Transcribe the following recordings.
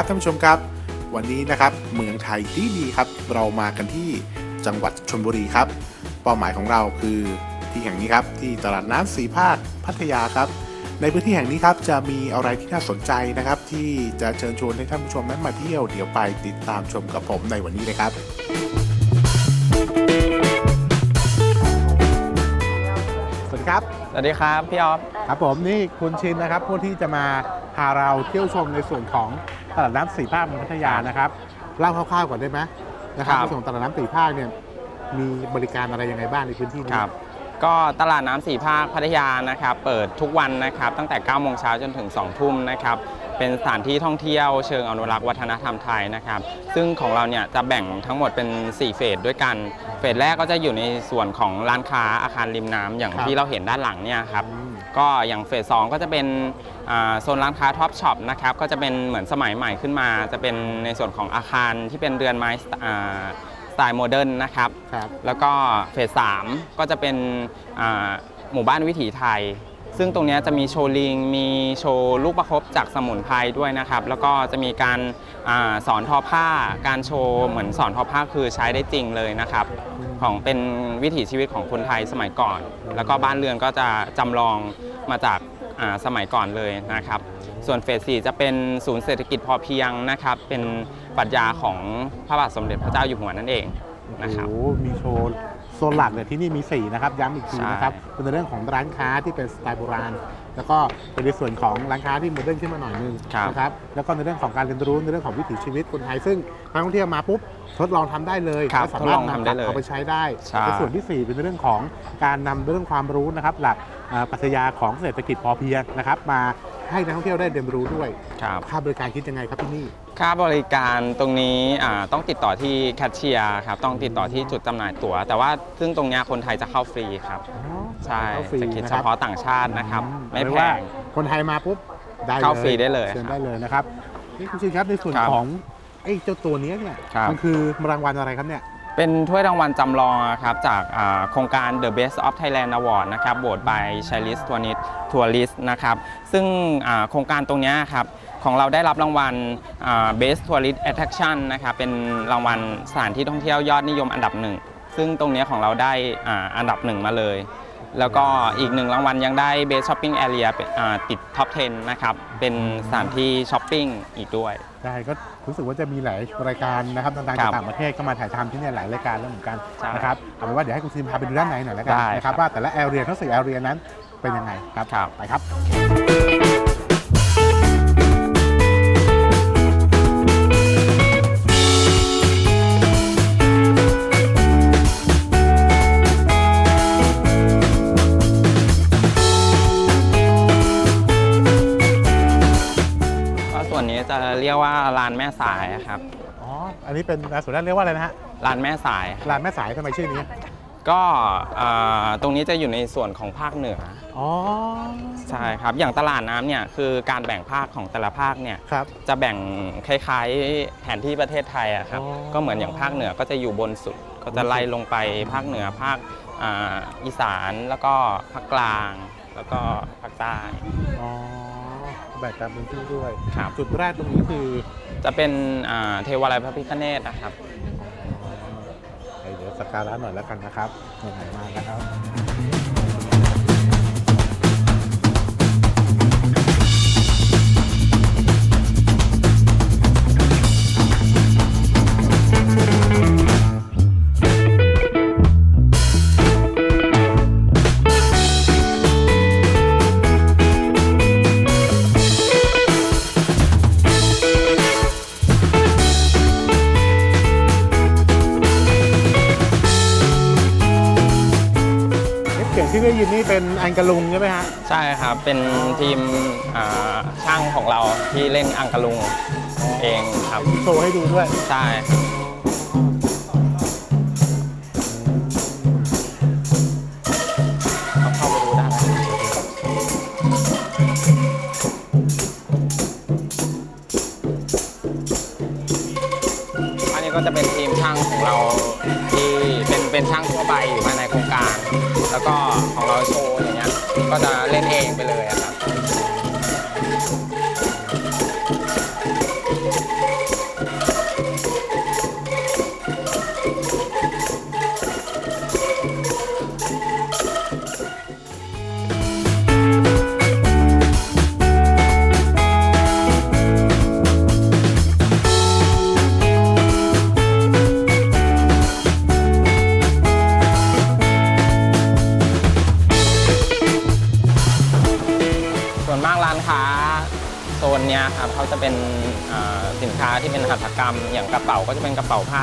ครับท่านผู้ชมครับ วันนี้นะครับเมืองไทยดีดีครับเรามากันที่จังหวัดชลบุรีครับ เป้าหมายของเราคือที่แห่งนี้ครับที่ตลาดน้ำสีภาคพัทยาครับ ในพื้นที่แห่งนี้ครับจะมีอะไรที่น่าสนใจนะครับ ที่จะเชิญชวนให้ท่านผู้ชมนั้นมาเที่ยวเดี๋ยวไปติดตามชมกับผมในวันนี้เลยครับสวัสดีครับ วัสดีครับ พี่ออฟ ครับผมนี่คุณชินนะครับผู้ที่จะมาพาเราเที่ยวชมในส่วนของตลาดน้ำสีภาคเมืองพัทยานะครับเล่าคร่าวๆก่อนได้ไหมนะครับครับ ในส่วนของตลาดน้ำสีภาคเนี่ยมีบริการอะไรยังไงบ้างในพื้นที่นี้ครับ ก็ตลาดน้ำสีภาคพัทยานะครับ เปิดทุกวันนะครับ ตั้งแต่9โมงเช้าจนถึง2ทุ่มนะครับ เป็นสถานที่ท่องเที่ยวเชิงอนุรักษ์วัฒนธรรมไทยนะครับ ซึ่งของเราเนี่ยจะแบ่งทั้งหมดเป็น 4 เฟสด้วยกัน เฟสแรกก็จะอยู่ในส่วนของร้านค้าอาคารริมน้ำอย่างที่เราเห็นด้านหลังเนี่ยครับอืมก็อย่างเฟสสองก็จะเป็นอ่าโซนร้านค้าท็อปช็อปนะครับ ก็จะเป็นเหมือนสมัยใหม่ขึ้นมา จะเป็นในส่วนของอาคารที่เป็นเรือนไม้สไตอ่าสไตล์โมเดิร์นนะครับ ครับ แล้วก็เฟสสามก็จะเป็นอ่าหมู่บ้านวิถีไทย ซึ่งตรงนี้จะมีโชว์ลิง มีโชว์ลูกประคบจากสมุนไพรด้วยนะครับ แล้วก็จะมีการอสอนทอผ้า การโชว์เหมือนสอนทอผ้าคือใช้ได้จริงเลยนะครับ ของเป็นวิถีชีวิตของคนไทยสมัยก่อน แล้วก็บ้านเรือนก็จะจำลองมาจากสมัยก่อนเลยนะครับ ส่วนเฟสสี่จะเป็นศูนย์เศรษฐกิจพอเพียงนะครับ เป็นปรัชญาของพระบาทสมเด็จพระเจ้าอยู่หัวนั่นเองนะครับ โอ้ มีโชว์ โซนหลักเลยที่นี่มี 4 นะครับ ย้ำอีกทีใช่นะครับเป็นในเรื่องของร้านค้าที่เป็นสไตล์โบราณ แล้วก็เป็นในส่วนของร้านค้าที่โมเดิร์นขึ้นมาหน่อยนึงครับนะครับแล้วก็ในเรื่องของการเรียนรู้ในเรื่องของวิถีชีวิตคนไทยซึ่งนักท่องเที่ยวมาปุ๊บทดลองทำได้เลยครับและสามารถทดลองทำนำกได้ลับเลยเอาไปใช้ได้ใช่ในส่วนที่ 4 เป็นในเรื่องของการนำเรื่องความรู้นะครับ หลักเอ่อปรัชญาของเศรษฐกิจพอเพียงนะครับมาให้นักท่องเที่ยวได้เรียนรู้ด้วยครับค่าบริการคิดยังไงครับที่นี่ ค่าบริการตรงนี้อ่าต้องติดต่อที่แคชเชียร์ครับต้องติดต่อที่จุดจำหน่ายตั๋ว แต่ว่าซึ่งตรงเนี้ยคนไทยจะเข้าฟรีครับใช่เข้าฟรีจะคิดนะเฉครับพาะต่างชาตินะครับอืไม่เรียแพกว่างคนไทยมาปุ๊บได้เลยเข้าฟรีได้เลยเชิญครับได้เลยนะครับนี่คุณชินครับในส่วนครับของไอ้เจ้าตัวเนี้ยเนี่ยครับมันคือรางวัลอะไรครับเนี่ยเป็นถ้วยรางวัลจำลองครับจากอ่าโครงการ The Best of Thailand Award นะครับโบส by c h i l i s Tourist Tourist นะครับซึ่งอ่าโครงการตรงเนี้ยครับ ของเราได้รับรางวัลอ่า Best Tourist Attraction นะครับเป็นรางวัลสถานที่ท่องเที่ยวยอดนิยมอันดับหนึ่ง ซึ่งตรงเนี้ยของเราได้อ่าอันดับหนึ่งมาเลย แล้วก็อีกหนึ่งรางวัลยังได้ Best Shopping Area เป็นอ่าติด Top 10 นะครับ เป็นสถานที่ช้อปปิ้งอีกด้วย ใช่ก็รู้สึกว่าจะมีหลายรายการนะครับต่างๆครัจากบต่างประเทศก็มาถ่ายทำที่เนี่ยหลายรายการแล้วเหมือนกันใช่นะครับเอาเป็นว่าเดี๋ยวให้คุณชินพาไปดูด้านในหน่อยแล้วกันได้นะคครัรับบว่าแต่ละแอเรียทั้งสี่แอเรียนั้นเป็นยังไงครับครับไปครับ รียกว่าลานแม่สายครับอ๋อ อันนี้เป็นส่วนนั้นเรียกว่าอะไรนะฮะลานแม่สาย ลานแม่สายทำไมชื่อนี้ ก็อ่าตรงนี้จะอยู่ในส่วนของภาคเหนือ อ๋อ ใช่ครับ อย่างตลาดน้ำเนี่ยคือการแบ่งภาคของแต่ละภาคเนี่ย ครับ จะแบ่งคล้ายๆแผนที่ประเทศไทยอะครับ อ๋อ ก็เหมือนอย่างภาคเหนือก็จะอยู่บนสุด ก็จะไล่ลงไปภาคเหนือภาคอ่าอีสานแล้วก็ภาคกลาง แล้วก็ภาคใต้ อ๋อ แบ่งตามพื้นที่ด้วยครับ จุดแรกตรงนี้คือจะเป็นอ่าเทวาลัยพระพิฆเนศนะครับ เดี๋ยวสักการะหน่อยแล้วกันนะครับไหนๆมาแล้ว ที่ได้ยินนี่เป็นอังกะลุงใช่ไหมฮะ ใช่ครับ เป็นทีมอ่าช่างของเราที่เล่นอังกะลุงเองครับ โชว์ให้ดูด้วย ใช่ครับ ก็ของเราโชว์อย่างเงี้ยก็จะเล่นเองไป ระเป๋าก็จะเป็นกระเป๋าผ้า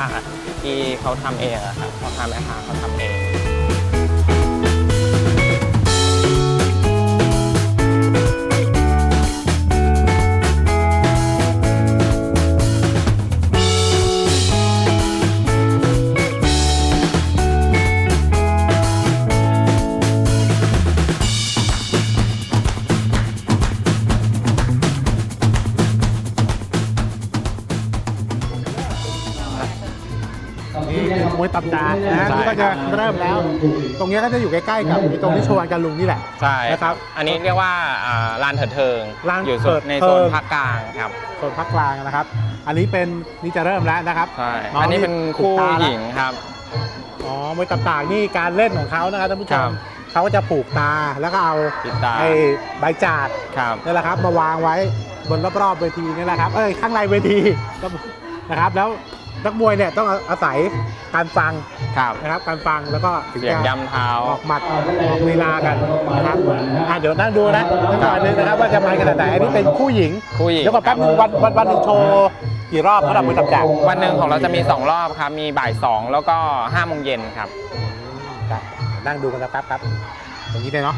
ที่เขาทำเองอะครับพ่อค้าแม่ค้าเขาทำเอง นนะฮะใช่ นี่ก็จะเริ่มแล้ว ตรงเนี้ยก็จะอยู่ใกล้ๆกับไอ้ตรงที่โชว์กันลุงนี่แหละ ใช่นะครับอันนี้เรียกว่าอ่าลานเถิดเทิงลานอยู่เถิดในเทิโซนงภาคกลางครับโซนภาคกลางนะครับ อันนี้เป็นนี่จะเริ่มแล้วนะครับ ใช่น้องอันนี้เป็นนี่คู่ถูกตาแล้วหญิงครับ อ๋อมวยตับต่างนี่การเล่นของเขานะครับท่านผู้ชครัมบ เขาก็จะผูกตาแล้วก็เอาปิดตาไอ้ใบจาดครับ นี่แหละครับ มาวางไว้บนรอบๆเวทีนี่แหละครับ เอ้ยข้างในเวทีนะครับแล้ว นักมวยเนี่ยต้องอาศัยการฟังครับ นะครับ การฟังแล้วก็ถึงเสียงจะย่ำเท้า ออกหมัดออกลีลากันนะครับอะเดี๋ยวนั่งดูนะนั่งก่อนนึงนะครับว่าจะมันขนาดไหนอันนี้เป็นคู่หญิงคู่หญิงเดี๋ยวก่อนแป๊บนึงวันวันวันหนึ่งโชว์กี่รอบเขาดับมือตับจากวันหนึ่งของเราจะมี 2 รอบครับ มีบ่าย 2 แล้วก็5โมงเย็นครับ ครับนั่งดูกันสักแป๊บครับตรงนี้เลยเนาะ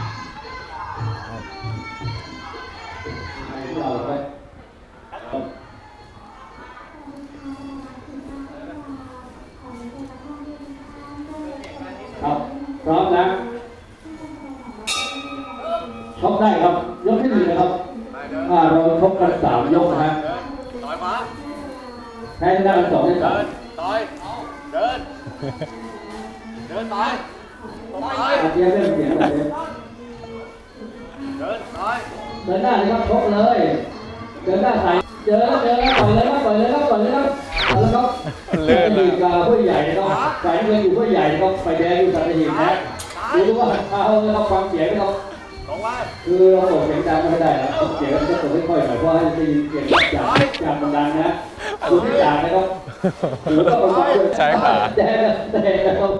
ครับพร้อมนะชก ได้ครับ ยกที่หนึ่งนะครับอ่าเราชกกันสามยกนะฮะแพ้ชนะกันสองที่สามต่อยเดิน เดินต่อยต่อยอาเจียนเริ่มเสียงแล้วเนี่ยเดินต่อยเดินหน้าเลยครับชกเลย เดินหน้าใส่เจอแล้วเจอแล้วต่อยเลยครับต่อยเลยครับต่อยเลยครับเอาละครับเลื่อนเลยดีกาผู้ใหญ่นะครับฝ่ายเงินอยู่ผู้ใหญ่นะครับฝ่ายแดงอยู่สัตหีบนะรู้ว่าเอาเลยครับฟังเสียงนะครับ ลงไว้คือเราบอกเสียงดังไม่ได้นะเสียงก็ต้องค่อยๆหน่อยเพราะให้ได้ยินเสียงจากจากมันดังนะคุณที่จากนะครับหรือว่าประมาณใช่ค่ะแต่แต่นะครับ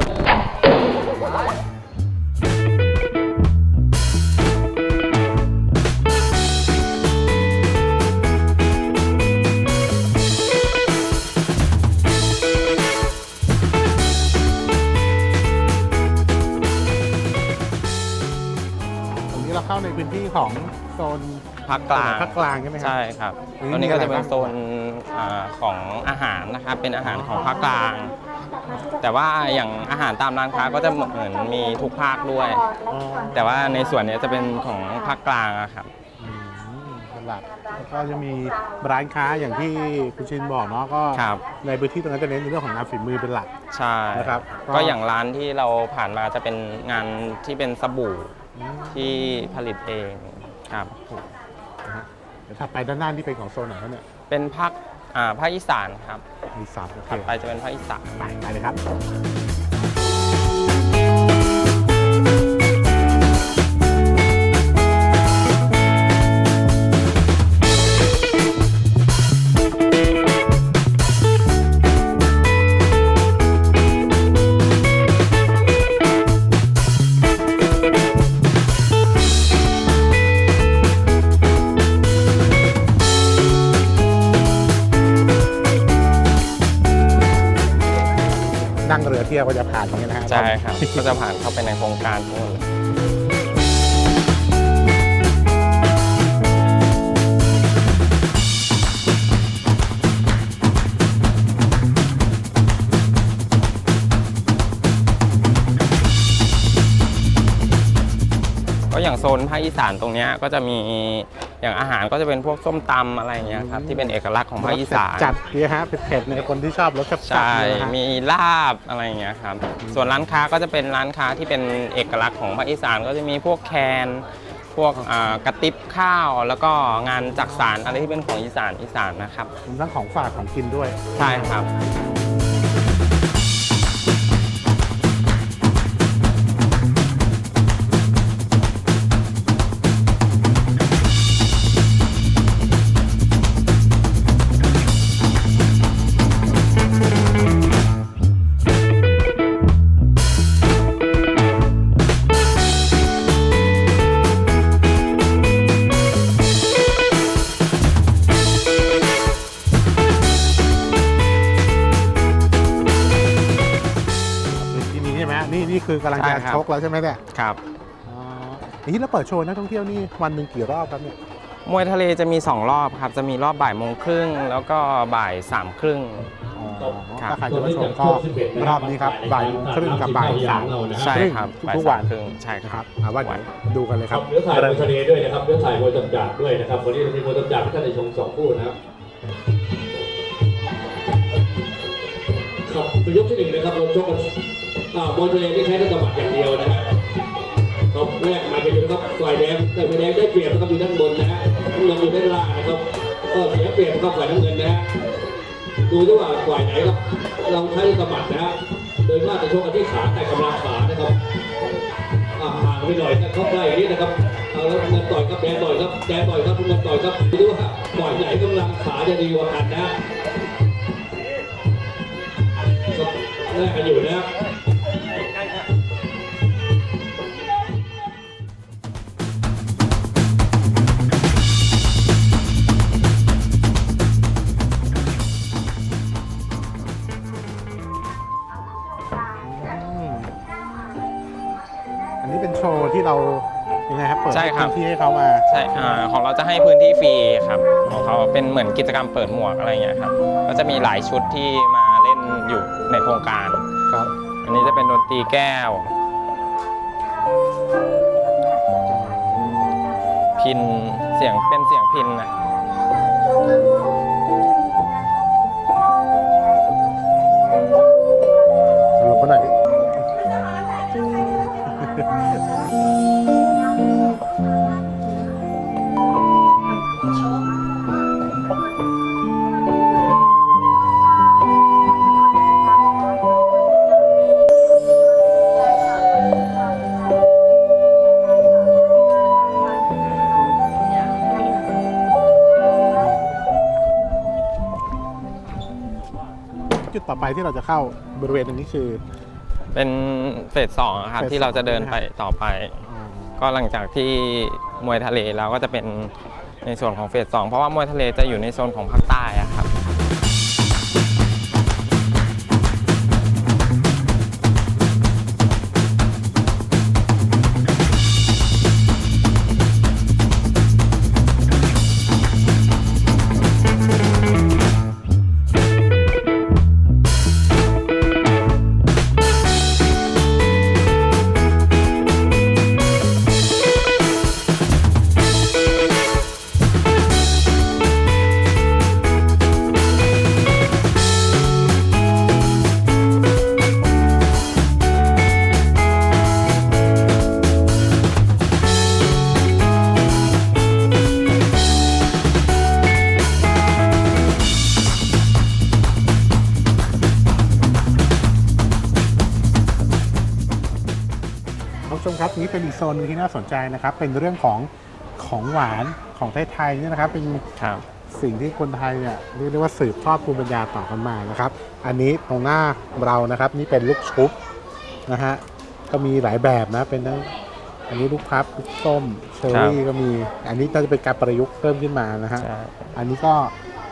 ของโซนภาคกลางภาคกลางใช่ไหมครับใช่ครับอืมตรงนี้ก็จะเป็นมีอะไรบ้างโซนอาของอาหารนะครับเป็นอาหารของภาคกลาง แต่ว่าอย่างอาหารตามร้านค้าก็จะเหมือนมีทุกภาคด้วย อ๋อ แต่ว่าในส่วนเนี้ยจะเป็นของภาคกลางอะครับ อืมเป็นหลักแล้วก็จะมีร้านค้าอย่างที่คุณชินบอกเนาะก็ครับ ในพื้นที่ตรงนั้นจะเน้นในเรื่องของงานฝีมือเป็นหลัก ใช่นะครับก็ ก็อย่างร้านที่เราผ่านมาจะเป็นงานที่เป็นสบู่ ที่ผลิตเองครับ นะฮะเดี๋ยวถ้าไปด้านหน้าที่เป็นของโซนไหนครับเนี่ยเป็นภาคอ่าภาคอีสานครับมีสามโอเคถัดไปจะเป็นภาคอีสาน ไปไปเลยครับ ที่ยวก็จะผ่านอย่างนี้นะฮะใช่ครับก็จะผ่านเข้าไปในโครงการทั้งหมดเลยก็อย่างโซนภาคอีสานตรงเนี้ยก็จะมี อย่างอาหารก็จะเป็นพวกส้มตำอะไรอย่างเงี้ยครับที่เป็นเอกลักษณ์ของภาคอีสานจัดๆเนี่ยฮะเผ็ดๆในคนที่ชอบรสจัดๆใช่เนี่ยนะฮะมีลาบอะไรอย่างเงี้ยครับส่วนร้านค้าก็จะเป็นร้านค้าที่เป็นเอกลักษณ์ของภาคอีสานก็จะมีพวกแคนพวกอ่ากระติบข้าวแล้วก็งานจักสารอะไรที่เป็นของอีสานอีสานนะครับมีทั้งของฝากของกินด้วยใช่ครับ คือกำลังจะใช่ครับ ชกแล้วใช่ไหมเนี่ยครับ อ๋ออย่างนี้เราเปิดโชว์นักท่องเที่ยวนี่วันหนึ่งกี่รอบครับเนี่ยมวยทะเลจะมี 2 รอบครับ จะมีรอบบ่ายโมงครึ่งแล้วก็บ่ายสามครึ่ง อ๋อครับ ถ้าใครจะมาชมก็รอบนี้ครับบ่ายโมงครึ่งกับบ่ายสาม ใช่ครับทุบ่ายกสาวัมนครึ่งใช่คครัรับบเอาว่าเดี๋ยวดูกันเลยคครัรับบเนื้อถ่ายมวยทะเลด้วยนะครับเนื้อถ่ายมวยจำจัดด้วยนะครับวันนี้เรามีมวยจำจัดที่ท่านได้ชมสองคู่นะครับครับเป็นยกที่หนึ่งนะครับเราชกกัน อ่ามวยทะเลที่ใช้แต่ตะบัดอย่างเดียวนะครับครับแรกมากันอยู่นะครับฝ่ายแดงแต่ฝ่ายแดงได้เปรียบนะครับอยู่ด้านบนนะฮะน้ำเงินอยู่ด้านล่างนะครับก็เสียเปรียบนะครับฝ่ายน้ำเงินนะฮะดูด้วยว่าฝ่ายไหนครับเราใช้ตะบัดนะฮะโดยมากจะชกกันที่ขาแต่กำลังขานะครับห่างไปหน่อยนะเข้าได้อย่างนี้นะครับเอาแล้วเงินต่อยครับแดงต่อยครับแดงต่อยครับเงินต่อยครับดูว่าต่อยไหนกำลังขาจะดีกว่ากันนะครับแลกกันอยู่นะครับ นนี้เป็นโชว์ที่เรายังไงครับเปิดใช่ครับ พื้นที่ให้เขามาใช่อ่าของเราจะให้พื้นที่ฟรีครับของเขาเป็นเหมือนกิจกรรมเปิดหมวกอะไรเงี้ยครับก็จะมีหลายชุดที่มาเล่นอยู่ในโครงการ ครับอันนี้จะเป็นดนตรีแก้ว พินเสียงเป็นเสียงพินนะห ไปที่เราจะเข้าบริเวณตรงนี้คือเป็นเฟสสองอะครับเฟสที่เราจะเดินสองไปนะครับต่อไปอ๋อก็หลังจากที่มวยทะเลแล้วก็จะเป็นในส่วนของเฟสสองเพราะว่ามวยทะเลจะอยู่ในโซนของภาค นี่เป็นอีกโซนหนึงที่น่าสนใจนะครับ เป็นเรื่องของของหวานของไทยๆเนี่ยนะครับ เป็นครับสิ่งที่คนไทยเนี่ยเรียกได้ว่าสืบทอดภูมิปัญญาต่อกันมานะครับ อันนี้ตรงหน้าเรานะครับนี่เป็นลูกชุบนะฮะก็มีหลายแบบนะเป็นทั้งอันนี้ลูกพับลูกส้มเชอร์รี่ก็มี อันนี้น่าจะเป็นการประยุกต์เพิ่มขึ้นมานะฮะใช่อันนี้ก็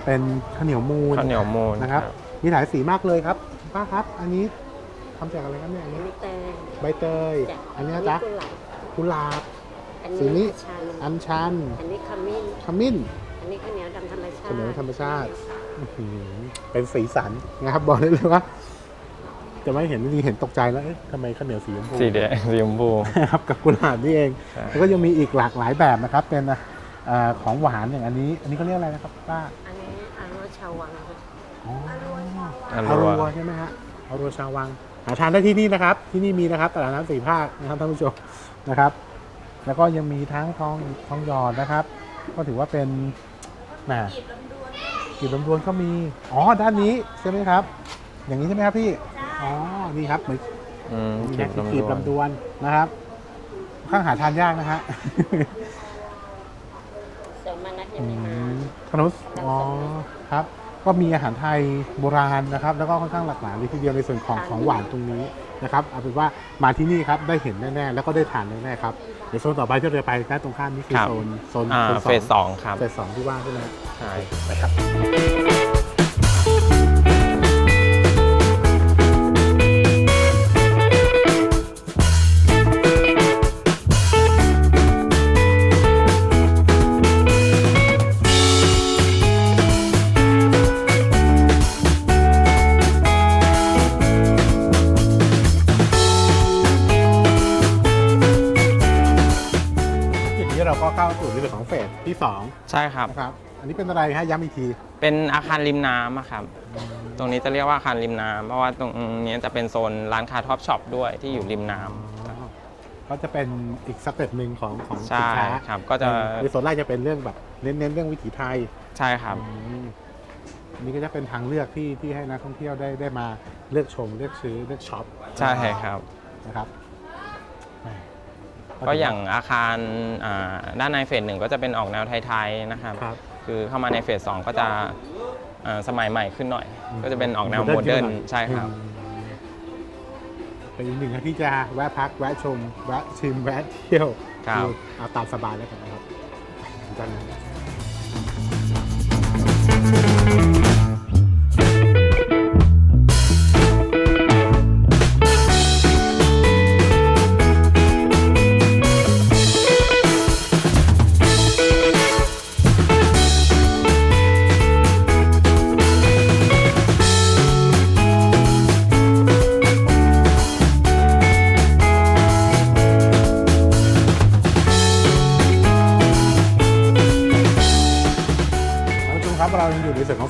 เป็นข้าวเหนียวมูนข้าวเหนียวมูนนะครับ มีหลายสีมากเลยครับป้าครับ อันนี้ทำจากอะไรครับเนี่ยอันนี้ใบเตยใบเตยจ้ะอันนี้นะจ๊ะ กุหลาบกุหลาบอันสีนี้นี้ชันอัญชันอันนี้ขมิ้น ขมิ้นอันนี้ข้าวเหนียวดำธรรมชาข้าวติเหนียวธรรมชาติอื้อหือเป็นสีสันนะครับบอกได้เลยว่า จะไม่เห็นจริงๆเห็นตกใจแล้วเอ๊ะทำไมข้าวเหนียวสีชมพู สีแดงสีชมพูครับกับกุหลาบนี่เองใช่ แล้วก็ยังมีอีกหลากหลายแบบนะครับ เป็นเอ่อของหวานอย่างอันนี้ อันนี้เขาเรียกอะไรนะครับป้าอันนี้อาโรชาววังค่ะอ๋ออาอารัรัววใช่ไหมฮะอารัวชาววัง หาทานได้ที่นี่นะครับ ที่นี่มีนะครับตลาดน้ำสี่ภาคนะครับท่านผู้ชมนะครับ แล้วก็ยังมีทั้งทองทองหยอดนะครับ ก็ถือว่าเป็นแหมกีบลำดวนก็มี อ๋อ ด้านนี้ใช่ไหมครับ อย่างนี้ใช่ไหมครับพี่ อ๋อ นี่ครับเหมือนอืมนี่เก็บนะกีบลำดวนลำดวนนะครับ ข้างหาทานยากนะฮะเสริมมานัดยังไม่มาขนมอ๋อ ครับ ก็มีอาหารไทยโบราณนะครับ แล้วก็ค่อนข้างหลากหลายเลยทีเดียวในส่วนของของหวานตรงนี้นะครับเอาเป็นว่ามาที่นี่ครับได้เห็นแน่ๆแล้วก็ได้ทานแน่ๆครับเดี๋ยวโซนต่อไปที่เราจะไปด้านตรงข้ามนี่คือครับ โซนโซนอ่าโซนเฟสสองครับเฟสสองที่ว่าใช่ไหมฮะใช่ นะครับ ครับ นะครับ อันนี้เป็นอะไรฮะย้ำอีกทีเป็นอาคารริมน้ำอะครับ ตรงนี้จะเรียกว่าอาคารริมน้ำเพราะว่าตรงนี้จะเป็นโซนร้านค้าท็อปช็อปด้วยที่อยู่ริมน้ำก็จะเป็นอีกสเต็ปหนึ่งของของใช่สินค้าครับก็จะ ในโซนแรกจะเป็นเรื่องแบบเน้นๆเรื่องวิถีไทยใช่ครับ อืมอันนี้ก็จะเป็นทางเลือกที่ที่ให้นักท่องเที่ยวได้ได้มาเลือกชมเลือกซื้อเลือกช็อปใช่ครับ นะครับแหม่ ก็อย่างอาคารอ่าด้านในเฟสหนึ่งก็จะเป็นออกแนวไทยๆนะครับครับคือเข้ามาในเฟสสองก็จะอ่าสมัยใหม่ขึ้นหน่อยอืมก็จะเป็นออกแนวโมโมเดิเดิร์ร์นนหน่อยใช่ครับอืมเป็นอีกหนึ่งที่จะแวะพักแวะชมแวะชิมแวะเที่ยวครับอเอาตามสบายแล้วกันนะครับ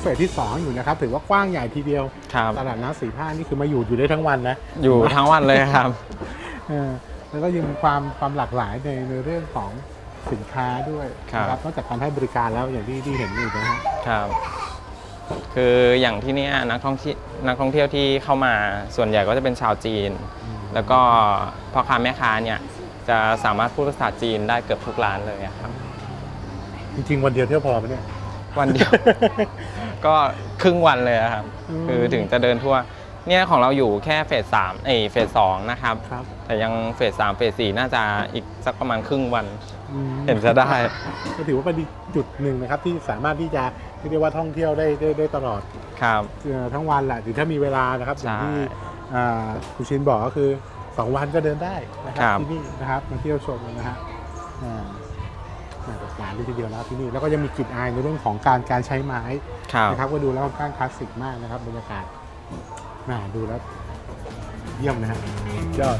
ฟสที่ 2 อยู่นะครับ ถือว่ากว้างใหญ่ทีเดียว ครับ ตลาดน้ำสีผ้านี่คือมาอยู่อยู่ได้ทั้งวันนะอยู่ทั้งวันเลยครับ เออแล้วก็ยังมีความความหลากหลายในในเรื่องของสินค้าด้วยครับ นะนอกจากการให้บริการแล้วอย่างที่ที่เห็นอยู่นะฮะ ครับ คืออย่างที่เนี่ยนักท่องเที่ยวนักท่องเที่ยวที่เข้ามาส่วนใหญ่ก็จะเป็นชาวจีน แล้วก็พ่อค้าแม่ค้าเนี่ยจะสามารถพูดภาษาจีนได้เกือบทุกร้านเลยอะครับ จริงๆ วันเดียวเที่ยวพอไหมเนี่ย วันเดียว ก็ครึ่งวันเลยอะครับ อืมคือถึงจะเดินทั่ว เนี่ยของเราอยู่แค่เฟสสามเอยเฟสสองนะครับ ครับ แต่ยังเฟสสามเฟสสี่น่าจะอีกสักประมาณครึ่งวัน อืมเห็นจะได้ ก็ถือว่าเป็นอีกจุดหนึ่งนะครับ ที่สามารถที่จะที่เรียกว่าท่องเที่ยวได้ได้ได้ตลอดครับ เอ่อทั้งวันแหละหรือถ้ามีเวลานะครับอย่างที่ใช่อ่าคุณชินบอกก็คือ 2 วันก็เดินได้นะคครัรับ บที่นี่นะครับมาเที่ยวชมนะฮะอ่า น่าจะสานดีทีเดียวแล้วที่นี่แล้วก็ยังมีกลิ่นอายในเรื่องของการการใช้ไม้ครับนะครับก็ดูแล้วค่อนข้างคลาสสิกมากนะครับบรรยากาศน่าดูแล้วเยี่ยมนะฮะยอด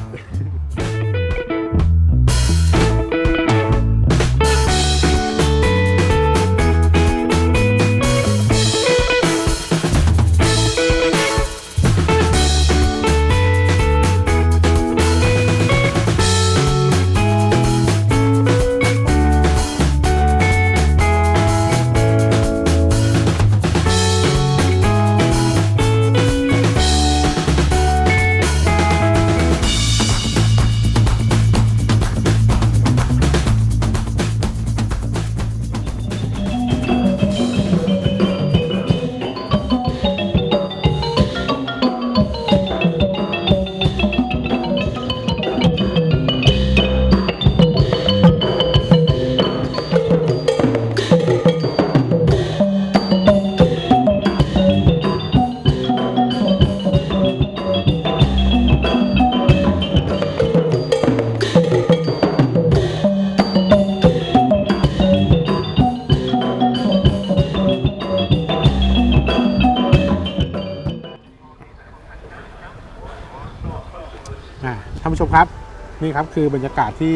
นี่ครับคือบรรยากาศที่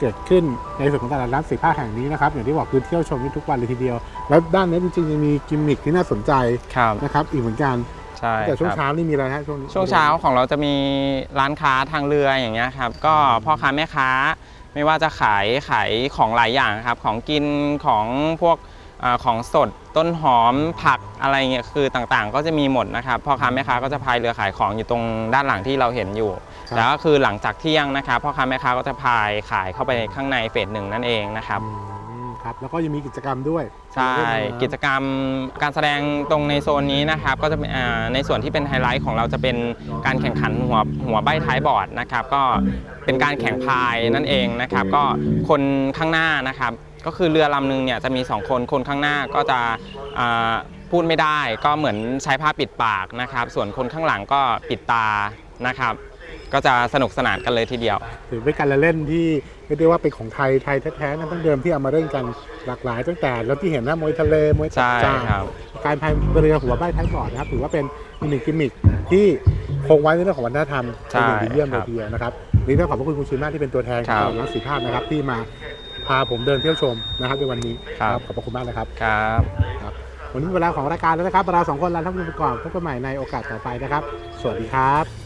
เกิดขึ้นในส่วนของตลาดน้ำสีผ้าแห่งนี้นะครับอย่างที่บอกคือเที่ยวชมได้ทุกวันเลยทีเดียว แล้วด้านนี้จริงๆยังมีกิมมิคที่น่าสนใจครับนะครับอีกเหมือนกันใช่แต่ช่วงครับเช้านี่มีอะไรฮะช่วงนี้ช่วงเช้าของเราจะมีร้านค้าทางเรืออย่างเงี้ยครับก็พ่อค้าแม่ค้าไม่ว่าจะขายขายของหลายอย่างครับของกินของพวกอาของสดต้นหอมผักอะไรเงี้ยคือต่างๆ ก็จะมีหมดนะครับพ่อค้าแม่ค้าก็จะพายเรือขายของอยู่ตรงด้านหลังที่เราเห็นอยู่ แต่ก็คือหลังจากเที่ยงนะครับพ่อค้าแม่ค้าก็จะพายขายเข้าไปข้างในเฟสหนึ่งนั่นเองนะครับอืมครับแล้วก็ยังมีกิจกรรมด้วยใช่กิจกรรมการแสดงตรงในโซนนี้นะครับ ก็จะเป็นอ่าในส่วนที่เป็นไฮไลท์ของเราจะเป็นการแข่งขันหัวหัวใบท้ายบอร์ดนะครับ ก็เป็นการแข่งพายนั่นเองนะครับ ก็คนข้างหน้านะครับ ก็คือเรือลำหนึงเนี่ยจะมี 2 คนคนข้างหน้าก็จะอ่าพูดไม่ได้ ก็เหมือนใช้ผ้าปิดปากนะครับ ส่วนคนข้างหลังก็ปิดตานะครับ ก็จะสนุกสนานกันเลยทีเดียว ถือเป็นการละเล่นที่เรียกได้ว่าเป็นของไทยไทยแท้ๆนั่นตั้งเดิมที่เอามาเล่นกันหลากหลายตั้งแต่แล้วที่เห็นนะมวยทะเลมวยจัใช่จานครับ การพายเรือหัวใบท้ายบอร์ดนะครับถือว่าเป็นอีกหนึ่งกิมมิคที่คงไว้ในเรื่องของวัฒนธรรมใช่เป็นอย่างดีเยี่ยมคเลรัยบทีเดียวนะครับวันนี่ต้องขอบพระคุณคุณชินมากที่เป็นตัวแทนขครัอบงนักสีภาพนะครับที่มาพาผมเดินเที่ยวชมนะครับในวันนี้ครับ ขอบพระคุณมากนะครับครับ ครับ วันนี้เวลาของรายการแล้วนะครับเราสองคนลาท่านผู้ชมไปก่อนพบกันใหม่ในโอกาสต่อไปนะครับ สวัสดีครับ